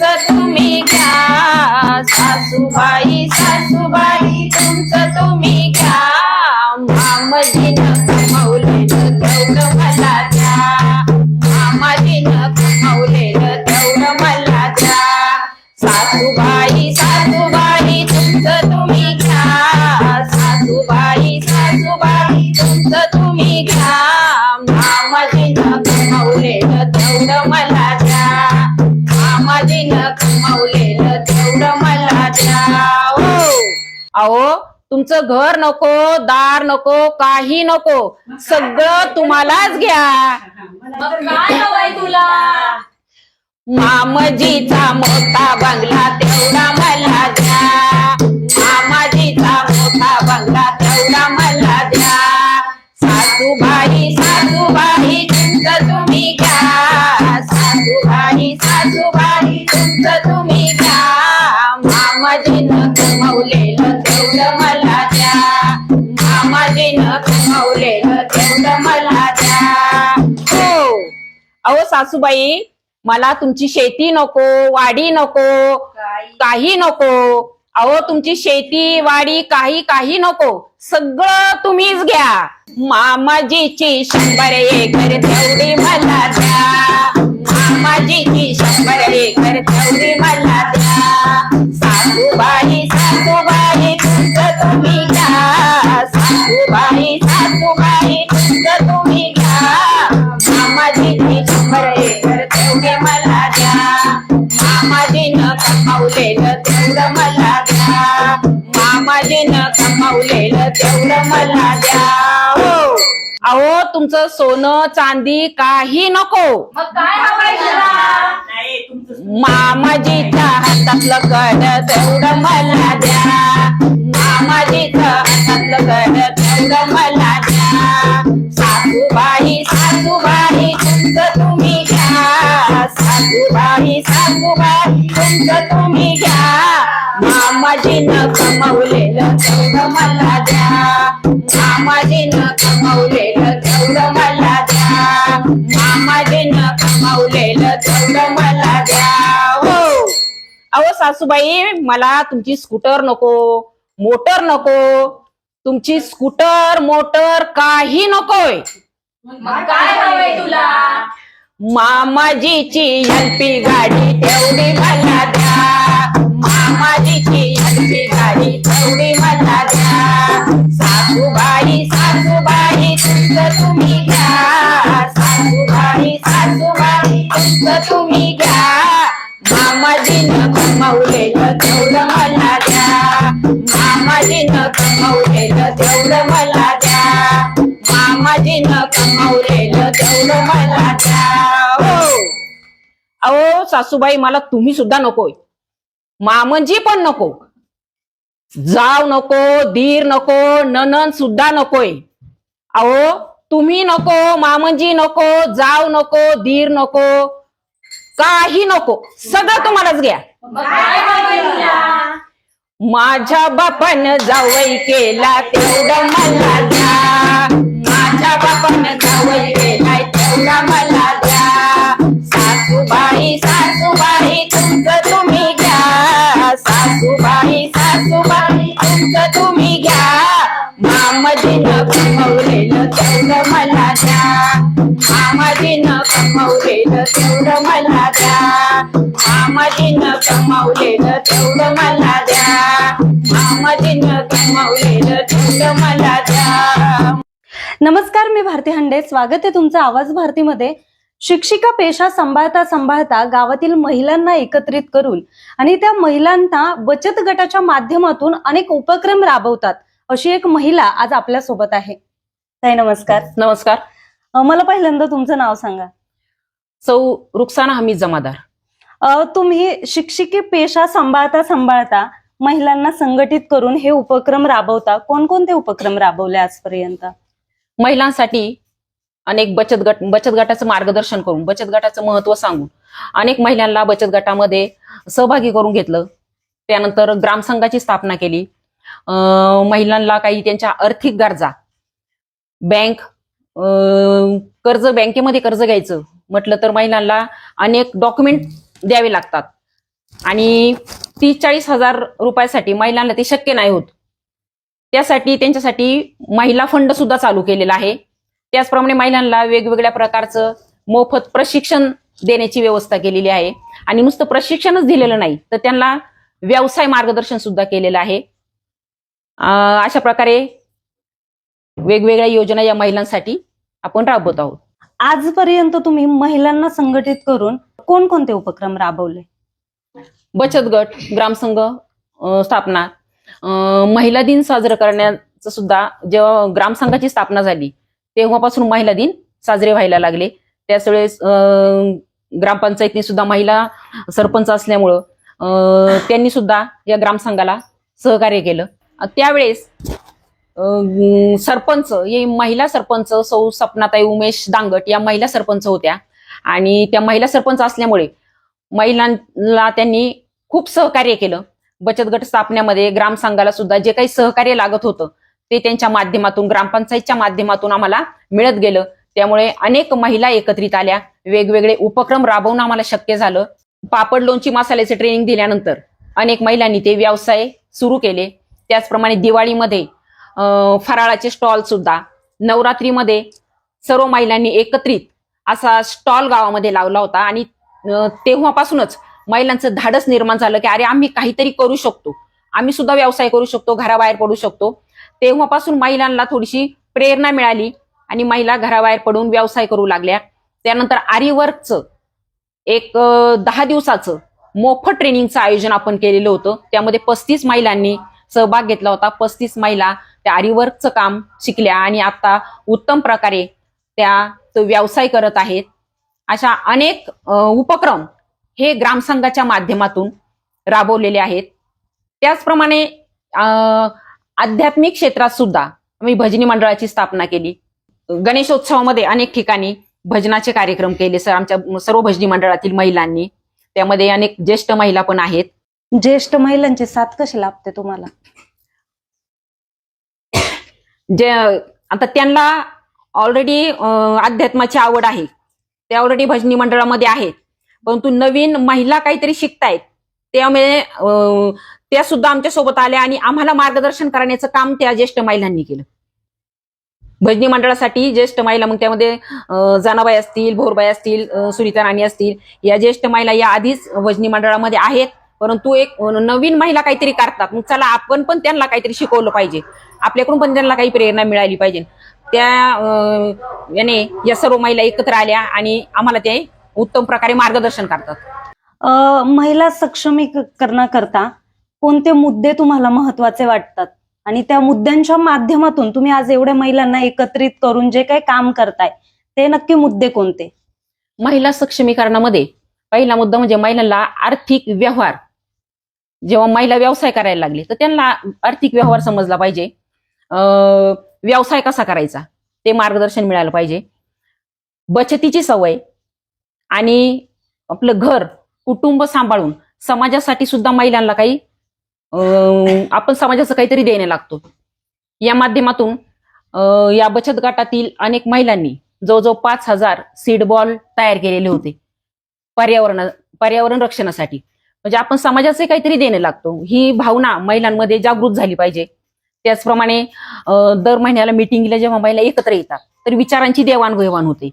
तुमचं तुम्ही घ्या. सासूबाई सासूबाई तुमचं तुम्ही अहो तुमचं घर नको दार नको काही नको. सगळं तुम्हालाच घ्या. काय तुला? मामाजीचा मोठा बंगला तेवढा मला द्या. मामाजीचा मोठा बंगला तेवढा मला द्या. सासूबाई सासूबाई तुमचं तुम्ही घ्या. सासूबाई सासूबाई तुमचं तुम्ही घ्या. मामाजीनं अहो सासूबाई मला तुमची शेती नको वाडी नको काही नको. अहो तुमची शेती वाडी काही काही नको. सगळं तुम्हीच घ्या. मामाजीची शंभर एकर तेवढी मला द्या. मामाजीची शंभर एकर तेवढी मला द्या. सासूबाई सासूबाई तुमचं तुम्ही घ्या. सासूबाई सासूबाई. तेवढे मला द्या मामाजीनं कमावलेलं तेवढं मला द्या मामाजीनं कमावलेलं तेवढं मला द्या हो. अहो तुमचं सोनं चांदी काही नको. मग काय हवंय तुला? मामाजीच्या हातातलं कड तेवढं मला द्या कमवलेलं तेवढं मला द्या मामाजीनं कमवलेलं तेवढं मला द्या मामाजीनं कमवलेलं तेवढं मला द्या हो. अहो सासूबाई मला तुमची स्कूटर नको मोटर नको. तुमची स्कूटर मोटर काही नकोय. काय हवंय तुला? मामाजीची एलपी गाडी तेवढी कमवलेलं तेवढं मला द्या. मामाजीनं कमवलेलं तेवढं मला द्या. हो. अहो सासूबाई मला तुम्ही सुद्धा नकोय मामंजी पण नको. जाव नको दीर नको ननन सुद्धा नकोय. अहो तुम्ही नको मामजी नको जाव नको दीर नको. काही नको. सगळं तुम्हालाच घ्या. माझ्या बापान जावई केला तेवढा मला द्या. माझ्या बापान जावई केलाय तेवढा मला द्या. सासूबाई सासूबाई तुमचं तुम्ही घ्या. सासूबाई सासूबाई तुमचं तुम्ही घ्या. मामाजीनं कमवलेलं तेवढं मला द्या. मामाजीनं कमवलेलं तेवढं मला द्या. मामाजीनं कमवलेलं तेवढं मला कमवलेलं तेवढं मला द्या नमस्कार मी भारती हंडे. स्वागत आहे तुमचं आवाज भारतीमध्ये. शिक्षिका पेशा सांभाळता सांभाळता गावातील महिलांना एकत्रित करून आणि त्या महिलांना बचत गटाच्या माध्यमातून अनेक उपक्रम राबवतात अशी एक महिला आज आपल्यासोबत आहे. ताई नमस्कार. नमस्कार. मला पहिल्यांदा तुमचं नाव सांगा. सौ रुक्साना हमीद जमादार. तुम्ही शिक्षिकी पेशा सांभाळता सांभाळता महिलांना संघटित करून हे उपक्रम राबवता? कोणकोणते उपक्रम राबवले आजपर्यंत? महिलांसाठी अनेक बचत गट बचत गटाचं मार्गदर्शन करून बचत गटाचं महत्त्व सांगून अनेक महिलांना बचत गटामध्ये सहभागी करून घेतलं. त्यानंतर ग्रामसंघाची स्थापना केली. महिलांना काही त्यांच्या आर्थिक गरजा. बँक कर्ज बँकेमध्ये कर्ज घ्यायचं म्हटलं तर महिलांना अनेक डॉक्युमेंट द्यावे लागतात. आणि तीस चाळीस हजार रुपयासाठी महिलांना ते शक्य नाही होत. त्यासाठी त्यांच्यासाठी महिला फंड सुद्धा चालू केलेला आहे. त्याचप्रमाणे महिलांना वेगवेगळ्या प्रकारचं मोफत प्रशिक्षण देण्याची व्यवस्था केलेली आहे. आणि नुसतं प्रशिक्षणच दिलेलं नाही तर त्यांना व्यवसाय मार्गदर्शन सुद्धा केलेलं आहे. अशा प्रकारे वेगवेगळ्या योजना या महिलांसाठी आपण राबवत आहोत. आजपर्यंत तुम्ही महिलांना संघटित करून कोणकोणते उपक्रम राबवले? बचत गट ग्रामसंघ स्थापना. महिला दिन साजरं करण्याचं सुद्धा जेव्हा ग्रामसंघाची स्थापना झाली तेव्हापासून महिला दिन साजरे व्हायला लागले. त्याच वेळेस अं, सुद्धा महिला सरपंच असल्यामुळं त्यांनी सुद्धा या ग्रामसंघाला सहकार्य केलं. त्यावेळेस अं, सरपंच हे महिला सरपंच सौ सपनाताई उमेश दांगट या महिला सरपंच होत्या. आणि त्या महिला सरपंच असल्यामुळे महिलांना त्यांनी खूप सहकार्य केलं. बचत गट स्थापण्यामध्ये ग्रामसंघाला सुद्धा जे काही सहकार्य लागत होतं ते त्यांच्या माध्यमातून ग्रामपंचायतच्या माध्यमातून आम्हाला मिळत गेलं. त्यामुळे अनेक महिला एकत्रित आल्या. वेगवेगळे उपक्रम राबवणं आम्हाला शक्य झालं. पापड लोणची मसाल्याचे ट्रेनिंग दिल्यानंतर अनेक महिलांनी ते व्यवसाय सुरू केले. त्याचप्रमाणे दिवाळीमध्ये फराळाचे स्टॉल सुद्धा. नवरात्रीमध्ये सर्व महिलांनी एकत्रित असा स्टॉल गावामध्ये लावला होता आणि तेव्हापासूनच महिलांचं धाडस निर्माण झालं की अरे आम्ही काहीतरी करू शकतो. आम्ही सुद्धा व्यवसाय करू शकतो घराबाहेर पडू शकतो. तेव्हापासून महिलांना थोडीशी प्रेरणा मिळाली आणि महिला घराबाहेर पडून व्यवसाय करू लागल्या. त्यानंतर आरीवर्कचं एक दहा दिवसाचं मोफत ट्रेनिंगचं आयोजन आपण केलेलं होतं. त्यामध्ये पस्तीस महिलांनी सहभाग घेतला होता. पस्तीस महिला त्या आरीवर्कचं काम शिकल्या आणि आता उत्तम प्रकारे त्या तो व्यवसाय करत आहेत. अशा अनेक उपक्रम हे ग्रामसंघाच्या माध्यमातून राबवलेले आहेत. त्याचप्रमाणे आध्यात्मिक क्षेत्रात सुद्धा आम्ही भजनी मंडळाची स्थापना केली. गणेशोत्सवामध्ये अनेक ठिकाणी भजनाचे कार्यक्रम केले. सर आमच्या सर्व भजनी मंडळातील महिलांनी त्यामध्ये अनेक ज्येष्ठ महिला पण आहेत. ज्येष्ठ महिलांची साथ कशी लाभते तुम्हाला? जे आता त्यांना ऑलरेडी अध्यात्माची आवड आहे. ते ऑलरेडी भजनी मंडळामध्ये आहेत. परंतु नवीन महिला काहीतरी शिकतायत. त्यामुळे त्या सुद्धा आमच्यासोबत आल्या आणि आम्हाला मार्गदर्शन करण्याचं काम त्या ज्येष्ठ महिलांनी केलं. भजनी मंडळासाठी ज्येष्ठ महिला मग त्यामध्ये जानाबाई असतील भोरबाई असतील सुनीता राणी असतील या ज्येष्ठ महिला या आधीच भजनी मंडळामध्ये आहेत. परंतु एक नवीन महिला काहीतरी करतात. मग चला आपण पण त्यांना काहीतरी शिकवलं पाहिजे. आपल्याकडून पण त्यांना काही प्रेरणा मिळाली पाहिजे. त्या अं, याने या सर्व महिला एकत्र आल्या आणि आम्हाला ते उत्तम प्रकारे मार्गदर्शन करतात. अ, महिला सक्षमीकरणाकरता कोणते मुद्दे तुम्हाला महत्त्वाचे वाटतात? आणि त्या मुद्द्यांच्या माध्यमातून तुम्ही आज एवढ्या महिलांना एकत्रित करून जे काही काम करताय ते नक्की मुद्दे कोणते? महिला सक्षमीकरणामध्ये पहिला मुद्दा म्हणजे महिलांना आर्थिक व्यवहार. जेव्हा महिला व्यवसाय करायला लागली तर त्यांना आर्थिक व्यवहार समजला पाहिजे. अं, व्यवसाय कसा करायचा? ते मार्गदर्शन मिळालं पाहिजे. बचतीची सवय आणि आपलं घर कुटुंब सांभाळून समाजासाठी सुद्धा महिलांना काही आपण समाजाचं काहीतरी देणे लागतो. या माध्यमातून या बचत गटातील अनेक महिलांनी जवळजवळ पाच हजार सीड बॉल तयार केलेले होते. पर्यावरण पर्यावरण रक्षणासाठी. म्हणजे आपण समाजाचे काहीतरी देणं लागतो. ही भावना महिलांमध्ये जागृत झाली पाहिजे. त्याचप्रमाणे दर महिन्याला मिटिंगला जेव्हा महिला एकत्र येतात तर विचारांची देवाणघेवाण होते.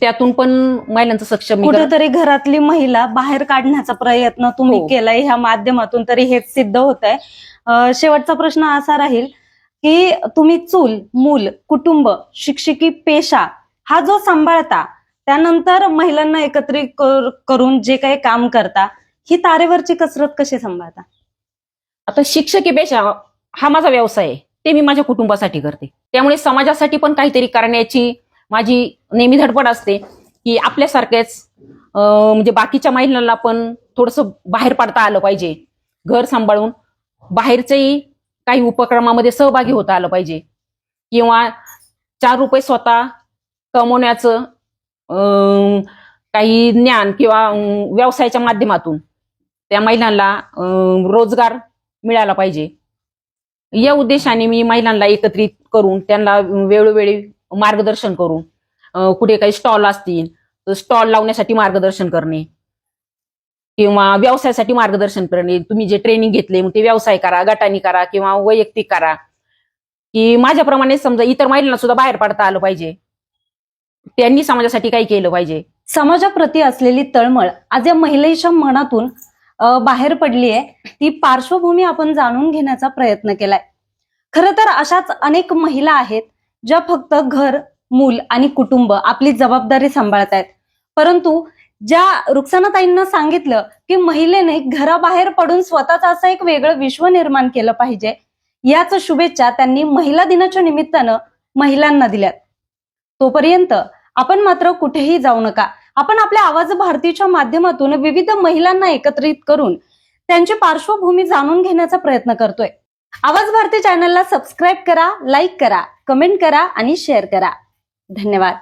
त्यातून पण महिलांचं सक्षमीकरण कुठेतरी घरातली महिला बाहेर काढण्याचा प्रयत्न तुम्ही हो. केलाय ह्या माध्यमातून तरी हेच सिद्ध होत आहे शेवटचा प्रश्न असा राहील की तुम्ही चूल मूल कुटुंब शिक्षकी पेशा हा जो सांभाळता त्यानंतर महिलांना एकत्रित कर- करून जे काही काम करता ही तारेवरची कसरत कशी सांभाळता? आता शिक्षकी पेशा हा माझा व्यवसाय आहे. ते मी माझ्या कुटुंबासाठी करते. त्यामुळे समाजासाठी पण काहीतरी करण्याची माझी नेहमी धडपड असते की आपल्यासारखेच म्हणजे बाकीच्या महिलांना पण थोडंसं बाहेर पडता आलं पाहिजे. घर सांभाळून बाहेरचेही काही उपक्रमामध्ये सहभागी होता आलं पाहिजे. किंवा चार रुपये स्वतः कमवण्याचं काही ज्ञान किंवा व्यवसायाच्या माध्यमातून त्या महिलांना रोजगार मिळाला पाहिजे. या उद्देशाने मी महिलांना एकत्रित करून त्यांना वेळोवेळी मार्गदर्शन करून कुठे काही स्टॉल असतील तर स्टॉल लावण्यासाठी मार्गदर्शन करणे किंवा व्यवसायासाठी मार्गदर्शन करणे. तुम्ही जे ट्रेनिंग घेतले मग ते व्यवसाय करा गटानी करा किंवा वैयक्तिक करा. की माझ्याप्रमाणे समजा इतर महिलांना सुद्धा बाहेर पडता आलं पाहिजे. त्यांनी समाजासाठी काही केलं पाहिजे. समाजाप्रती असलेली तळमळ आज या महिलेच्या मनातून बाहेर पडली आहे ती पार्श्वभूमी आपण जाणून घेण्याचा प्रयत्न केलाय. खरं तर अशाच अनेक महिला आहेत ज्या फक्त घर मूल आणि कुटुंब आपली जबाबदारी सांभाळत आहेत परंतु ज्या रुक्सानाताईंना सांगितलं की महिलेने घराबाहेर पडून स्वतःचं असं एक वेगळं विश्व निर्माण केलं पाहिजे याच शुभेच्छा त्यांनी महिला दिनाच्या निमित्तानं महिलांना दिल्यात. तोपर्यंत आपण मात्र कुठेही जाऊ नका. आपण आपल्या आवाज भारतीच्या माध्यमातून विविध महिलांना एकत्रित करून त्यांची पार्श्वभूमी जाणून घेण्याचा प्रयत्न करतोय. आवाज भारती चॅनलला सबस्क्राईब करा लाईक करा कमेंट करा आणि शेअर करा. धन्यवाद.